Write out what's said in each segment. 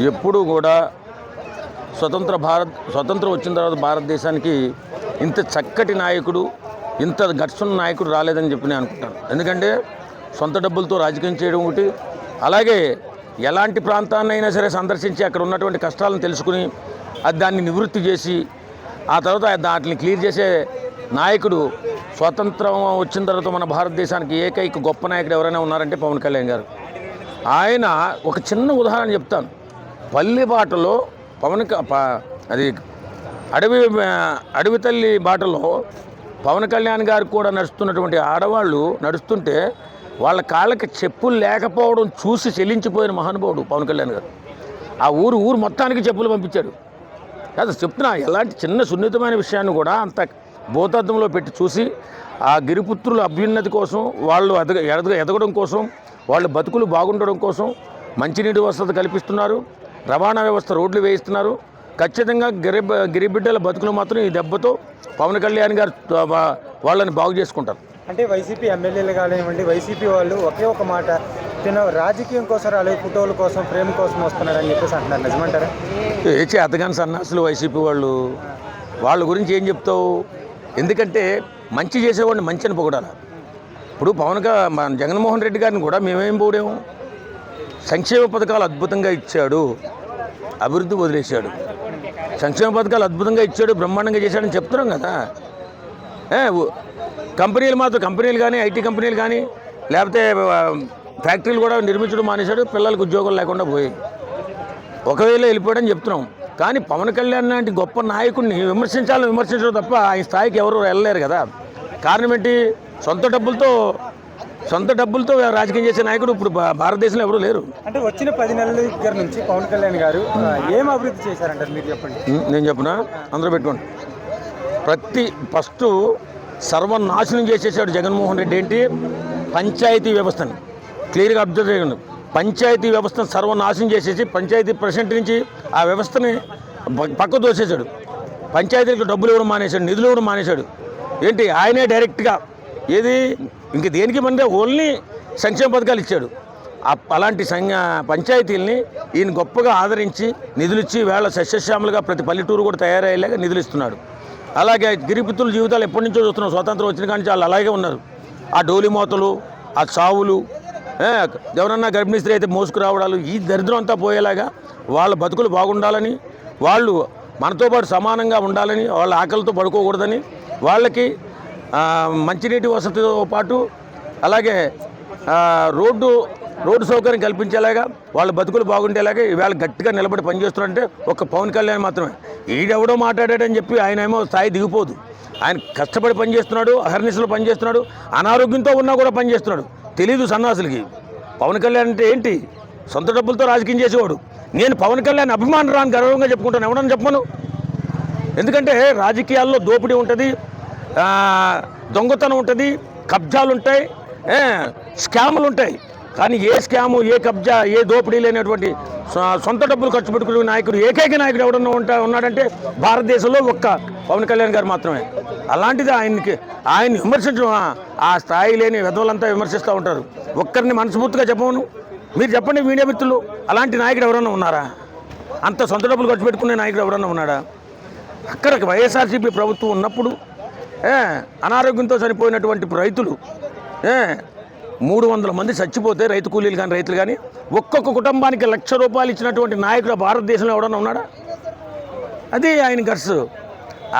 ఎప్పుడూ కూడా స్వతంత్ర భారత్ స్వతంత్రం వచ్చిన తర్వాత భారతదేశానికి ఇంత చక్కటి నాయకుడు ఇంత గట్సున్న నాయకుడు రాలేదని చెప్పి నేను అనుకుంటాను. ఎందుకంటే సొంత డబ్బులతో రాజకీయం చేయడం ఒకటి అలాగే ఎలాంటి ప్రాంతాన్నైనా సరే సందర్శించి అక్కడ ఉన్నటువంటి కష్టాలను తెలుసుకుని అది దాన్ని నివృత్తి చేసి ఆ తర్వాత దాటిని క్లియర్ చేసే నాయకుడు స్వతంత్రం వచ్చిన తర్వాత మన భారతదేశానికి ఏకైక గొప్ప నాయకుడు ఎవరైనా ఉన్నారంటే పవన్ కళ్యాణ్ గారు. ఆయన ఒక చిన్న ఉదాహరణ చెప్తాను. పల్లె బాటలో పవన్ క- అది అడవి అడవి తల్లి బాటలో పవన్ కళ్యాణ్ గారు కూడా నడుస్తున్నటువంటి ఆడవాళ్ళు నడుస్తుంటే వాళ్ళ కాళ్ళకి చెప్పులు లేకపోవడం చూసి చెల్లించిపోయిన మహానుభావుడు పవన్ కళ్యాణ్ గారు. ఆ ఊరు ఊరు మొత్తానికి చెప్పులు పంపించాడు. కాదు చెప్తున్నా ఎలాంటి చిన్న సున్నితమైన విషయాన్ని కూడా అంత భూతత్వంలో పెట్టి చూసి ఆ గిరిపుత్రుల అభ్యున్నతి కోసం వాళ్ళు ఎదగ ఎదగ ఎదగడం కోసం వాళ్ళ బతుకులు బాగుండడం కోసం మంచినీటి వసతి కల్పిస్తున్నారు. రవాణా వ్యవస్థ రోడ్లు వేయిస్తున్నారు. ఖచ్చితంగా గిరి గిరిబిడ్డల బతుకులు మాత్రం ఈ దెబ్బతో పవన్ కళ్యాణ్ గారు వాళ్ళని బాగు చేసుకుంటారు. అంటే వైసీపీ ఎమ్మెల్యేలు కానివ్వండి వైసీపీ వాళ్ళు ఒకే ఒక మాట తిన రాజకీయం కోసం రాలేదు ఫోటోల కోసం ప్రేమ కోసం వస్తున్నారని చెప్పేసి అంటున్నారు. నిజమంటారా? ఏ చేతగాని సన్నాసులు వైసీపీ వాళ్ళు? వాళ్ళ గురించి ఏం చెప్తావు? ఎందుకంటే మంచి చేసేవాడిని మంచి అని పొగడాలి. ఇప్పుడు పవన్ జగన్మోహన్ రెడ్డి గారిని కూడా మేమేం పోడాము సంక్షేమ పథకాలు అద్భుతంగా ఇచ్చాడు. అభివృద్ధి వదిలేశాడు. సంక్షేమ పథకాలు అద్భుతంగా ఇచ్చాడు బ్రహ్మాండంగా చేశాడని చెప్తున్నాం కదా. కంపెనీలు మాత్రం కంపెనీలు కానీ ఐటీ కంపెనీలు కానీ లేకపోతే ఫ్యాక్టరీలు కూడా నిర్మించడం మానేశాడు పిల్లలకు ఉద్యోగాలు లేకుండా పోయి ఒకవేళ వెళ్ళిపోయాడని చెప్తున్నాం. కానీ పవన్ కళ్యాణ్ లాంటి గొప్ప నాయకుడిని విమర్శించాలని విమర్శించడం తప్ప ఆయన స్థాయికి ఎవరు వెళ్ళలేరు కదా. కారణం ఏంటి? సొంత డబ్బులతో సొంత డబ్బులతో రాజకీయం చేసే నాయకుడు ఇప్పుడు భారతదేశంలో ఎవరు లేరు. అంటే వచ్చిన పది నెలల దగ్గర నుంచి పవన్ కళ్యాణ్ గారు ఏం అభివృద్ధి చేశారంటారు మీరు చెప్పండి? నేను చెప్పనా? అందరూ పెట్టుకోండి. ప్రతి ఫస్ట్ సర్వనాశనం చేసేసాడు జగన్మోహన్ రెడ్డి ఏంటి? పంచాయతీ వ్యవస్థని. క్లియర్గా అబ్జర్వ్ చేయండి పంచాయతీ వ్యవస్థను సర్వనాశనం చేసేసి పంచాయతీ ప్రెసిడెంట్ నుంచి ఆ వ్యవస్థని పక్క దోసేశాడు పంచాయతీలకు డబ్బులు ఇవ్వడం మానేశాడు నిధులు ఇవ్వడం మానేశాడు. ఏంటి? ఆయనే డైరెక్ట్గా ఏది? ఇంక దేనికి మందే? ఓన్లీ సంక్షేమ పథకాలు ఇచ్చాడు. అలాంటి సంఘ పంచాయతీల్ని ఈయన గొప్పగా ఆదరించి నిధులిచ్చి వేళ సస్యశ్యామలుగా ప్రతి పల్లెటూరు కూడా తయారయ్యేలాగా నిధులిస్తున్నాడు. అలాగే గిరిపుత్రుల జీవితాలు ఎప్పటి నుంచో చూస్తున్నాం. స్వాతంత్రం వచ్చిన కానీ వాళ్ళు అలాగే ఉన్నారు. ఆ డోలిమోతలు ఆ చావులు ఎవరన్నా గర్భిణీ స్త్రీ అయితే మోసుకురావడాలు ఈ దరిద్రం అంతా పోయేలాగా వాళ్ళ బతుకులు బాగుండాలని వాళ్ళు మనతో పాటు సమానంగా ఉండాలని వాళ్ళ ఆకలితో పడుకోకూడదని వాళ్ళకి మంచినీటి వసతితో పాటు అలాగే రోడ్డు రోడ్డు సౌకర్యం కల్పించేలాగా వాళ్ళ బతుకులు బాగుండేలాగా ఇవాళ గట్టిగా నిలబడి పనిచేస్తున్నారంటే ఒక పవన్ కళ్యాణ్ మాత్రమే. ఈడెవడో మాట్లాడాడని చెప్పి ఆయన ఏమో స్థాయి దిగిపోదు. ఆయన కష్టపడి పనిచేస్తున్నాడు అహర్నిశలు పనిచేస్తున్నాడు అనారోగ్యంతో ఉన్నా కూడా పనిచేస్తున్నాడు. తెలీదు సన్నాసులకి. పవన్ కళ్యాణ్ అంటే ఏంటి? సొంత డబ్బులతో రాజకీయం చేసేవాడు. నేను పవన్ కళ్యాణ్ అభిమానురాని గర్వంగా చెప్పుకుంటాను. ఎవడని చెప్పను ఎందుకంటే రాజకీయాల్లో దోపిడీ ఉంటుంది దొంగతనం ఉంటుంది కబ్జాలు ఉంటాయి స్కాములు ఉంటాయి కానీ ఏ స్కాము ఏ కబ్జా ఏ దోపిడీ లేనటువంటి సొంత డబ్బులు ఖర్చు పెట్టుకునే నాయకుడు ఏకైక నాయకుడు ఎవడన్నా ఉంటా ఉన్నాడంటే భారతదేశంలో ఒక్క పవన్ కళ్యాణ్ గారు మాత్రమే. అలాంటిది ఆయనకి ఆయన్ని విమర్శించడం ఆ- స్థాయి లేని విధవలంతా విమర్శిస్తూ ఉంటారు. ఒక్కరిని మనస్ఫూర్తిగా చెప్పవను మీరు చెప్పండి మీడియా మిత్రులు అలాంటి నాయకుడు ఎవరన్నా ఉన్నారా? అంత సొంత డబ్బులు ఖర్చు పెట్టుకునే నాయకుడు ఎవరన్నా ఉన్నాడా? అక్కడ వైఎస్ఆర్సీపీ ప్రభుత్వం ఉన్నప్పుడు అనారోగ్యంతో చనిపోయినటువంటి రైతులు మూడు వందల మంది చచ్చిపోతే రైతు కూలీలు కానీ రైతులు కానీ ఒక్కొక్క కుటుంబానికి లక్ష రూపాయలు ఇచ్చినటువంటి నాయకుడు భారతదేశంలో ఎవడన్నా ఉన్నాడా? అది ఆయన గర్స్.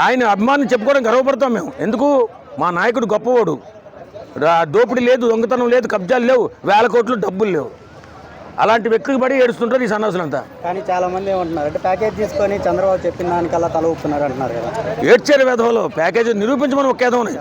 ఆయన అభిమానం చెప్పుకోవడం గర్వపడతాం మేము. ఎందుకు? మా నాయకుడు గొప్పవాడు. దోపిడీ లేదు దొంగతనం లేదు కబ్జాలు లేవు వేల కోట్లు డబ్బులు లేవు. అలాంటి వ్యక్తికి పడి ఏడుస్తుంటారు ఈ సన్నాసులంతా. కానీ చాలా మంది ఏమంటున్నారు అంటే ప్యాకేజ్ తీసుకొని చంద్రబాబు చెప్పిన దానికల్లా తల ఊపుతున్నారు అంటున్నారు కదా. ఏడ్చారు వేధంలో ప్యాకేజీ నిరూపించమని ఒక్కేదమని